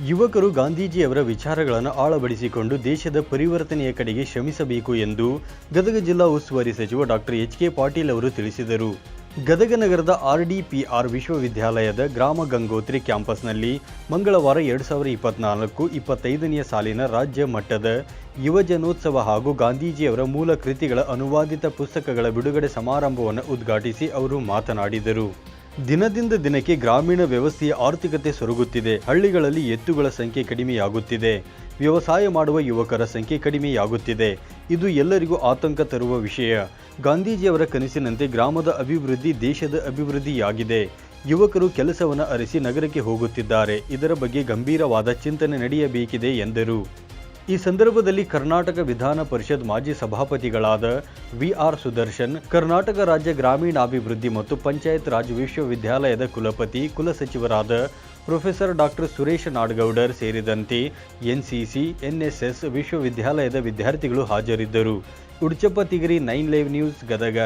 ಯುವಕರು ಗಾಂಧೀಜಿಯವರ ವಿಚಾರಗಳನ್ನು ಆಳವಡಿಸಿಕೊಂಡು ದೇಶದ ಪರಿವರ್ತನೆಯ ಕಡೆಗೆ ಶ್ರಮಿಸಬೇಕು ಎಂದು ಗದಗ ಜಿಲ್ಲಾ ಉಸ್ತುವಾರಿ ಸಚಿವ ಡಾಕ್ಟರ್ ಎಚ್ ಕೆ ಪಾಟೀಲ್ ಅವರು ತಿಳಿಸಿದರು. ಗದಗ ನಗರದ ಆರ್ಡಿಪಿಆರ್ ವಿಶ್ವವಿದ್ಯಾಲಯದ ಗ್ರಾಮ ಗಂಗೋತ್ರಿ ಕ್ಯಾಂಪಸ್ನಲ್ಲಿ ಮಂಗಳವಾರ ಎರಡು ಸಾವಿರದ ಇಪ್ಪತ್ನಾಲ್ಕು ಇಪ್ಪತ್ತೈದನೆಯ ಸಾಲಿನ ರಾಜ್ಯ ಮಟ್ಟದ ಯುವಜನೋತ್ಸವ ಹಾಗೂ ಗಾಂಧೀಜಿಯವರ ಮೂಲ ಕೃತಿಗಳ ಅನುವಾದಿತ ಪುಸ್ತಕಗಳ ಬಿಡುಗಡೆ ಸಮಾರಂಭವನ್ನು ಉದ್ಘಾಟಿಸಿ ಅವರು ಮಾತನಾಡಿದರು. ದಿನದಿಂದ ದಿನಕ್ಕೆ ಗ್ರಾಮೀಣ ವ್ಯವಸ್ಥೆಯ ಆರ್ಥಿಕತೆ ಸೊರಗುತ್ತಿದೆ. ಹಳ್ಳಿಗಳಲ್ಲಿ ಎತ್ತುಗಳ ಸಂಖ್ಯೆ ಕಡಿಮೆಯಾಗುತ್ತಿದೆ. ವ್ಯವಸಾಯ ಮಾಡುವ ಯುವಕರ ಸಂಖ್ಯೆ ಕಡಿಮೆಯಾಗುತ್ತಿದೆ. ಇದು ಎಲ್ಲರಿಗೂ ಆತಂಕ ತರುವ ವಿಷಯ. ಗಾಂಧೀಜಿಯವರ ಕನಸಿನಂತೆ ಗ್ರಾಮದ ಅಭಿವೃದ್ಧಿ ದೇಶದ ಅಭಿವೃದ್ಧಿಯಾಗಿದೆ. ಯುವಕರು ಕೆಲಸವನ್ನು ಅರಿಸಿ ನಗರಕ್ಕೆ ಹೋಗುತ್ತಿದ್ದಾರೆ. ಇದರ ಬಗ್ಗೆ ಗಂಭೀರವಾದ ಚಿಂತನೆ ನಡೆಯಬೇಕಿದೆ ಎಂದರು. ಈ ಸಂದರ್ಭದಲ್ಲಿ ಕರ್ನಾಟಕ ವಿಧಾನ ಪರಿಷತ್ ಮಾಜಿ ಸಭಾಪತಿಗಳಾದ ವಿ ಆರ್ ಸುದರ್ಶನ್, ಕರ್ನಾಟಕ ರಾಜ್ಯ ಗ್ರಾಮೀಣಾಭಿವೃದ್ಧಿ ಮತ್ತು ಪಂಚಾಯತ್ ರಾಜ್ ವಿಶ್ವವಿದ್ಯಾಲಯದ ಕುಲಪತಿ ಕುಲಸಚಿವರಾದ ಪ್ರೊಫೆಸರ್ ಡಾಕ್ಟರ್ ಸುರೇಶ್ ನಾಡ್ಗೌಡರ್ ಸೇರಿದಂತೆ ಎನ್ಸಿಸಿ, ಎನ್ಎಸ್ಎಸ್ ವಿಶ್ವವಿದ್ಯಾಲಯದ ವಿದ್ಯಾರ್ಥಿಗಳು ಹಾಜರಿದ್ದರು. Udchappa, Tigari, nine live news, Gadag.